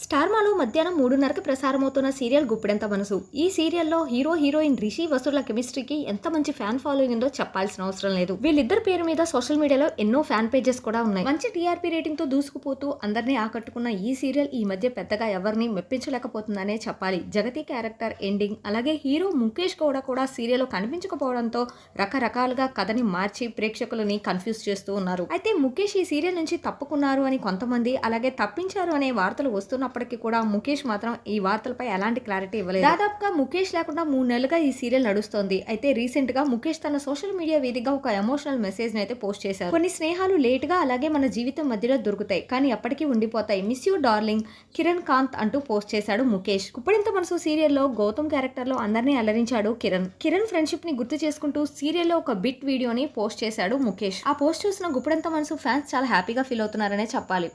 స్టార్మాలో మధ్యాహ్నం మూడున్నరకు ప్రసారమవుతున్న సీరియల్ గుప్పిడంత మనసు. ఈ సీరియల్లో హీరో హీరోయిన్ రిషి వసుల కెమిస్ట్రీకి ఎంత మంచి ఫ్యాన్ ఫాలోయింగ్ ఉందో చెప్పాల్సిన అవసరం లేదు. వీళ్ళిద్దరి పేరు మీద సోషల్ మీడియాలో ఎన్నో ఫ్యాన్ పేజెస్ కూడా ఉన్నాయి. మంచి టీఆర్పీ రేటింగ్తో దూసుకుపోతూ అందరినీ ఆకట్టుకున్న ఈ సీరియల్ ఈ మధ్య పెద్దగా ఎవరిని మెప్పించలేకపోతుందనే చెప్పాలి. జగతి క్యారెక్టర్ ఎండింగ్ అలాగే హీరో ముఖేష్ గౌడ కూడా సీరియల్లో కనిపించకపోవడంతో రకరకాలుగా కథని మార్చి ప్రేక్షకులని కన్ఫ్యూజ్ చేస్తూ ఉన్నారు. అయితే ముఖేష్ ఈ సీరియల్ నుంచి తప్పుకున్నారు అని కొంతమంది అలాగే తప్పించారు అనే వార్తలు వస్తున్నప్పటికీ కూడా ముఖేష్ మాత్రం ఈ వార్తలపై ఎలాంటి క్లారిటీ ఇవ్వలేదు. దాదాపుగా ముఖేష్ లేకుండా మూడు నెలలుగా ఈ సీరియల్ నడుస్తోంది. అయితే రీసెంట్గా ముఖేష్ తన సోషల్ మీడియా వేదికగా ఒక ఎమోషనల్ మెసేజ్ అయితే పోస్ట్ చేశారు. కొన్ని స్నేహాలు లేట్గా అలాగే మన జీవితం మధ్యలో దొరుకుతాయి కానీ ఎప్పటికీ ఉండిపోతాయి. Miss you darling Kiran Kanth అంటూ పోస్ట్ చేశాడు ముఖేష్. కుప్పడింత మనసు సీరియల్లో గౌతమ్ క్యారెక్టర్లో అందరినీ అలరించాడు కిరణ్. కిరణ్ ఫ్రెండ్షిప్ని గుర్తు చేసుకుంటూ సీరియల్లో ఒక బిట్ వీడియోని పోస్ట్ చేశాడు ముఖేష్. ఆ పోస్ట్ చూసిన గుప్పడంత మనసు ఫ్యాన్స్ చాలా హ్యాపీగా ఫీల్ అవుతున్నారనే చెప్పాలి.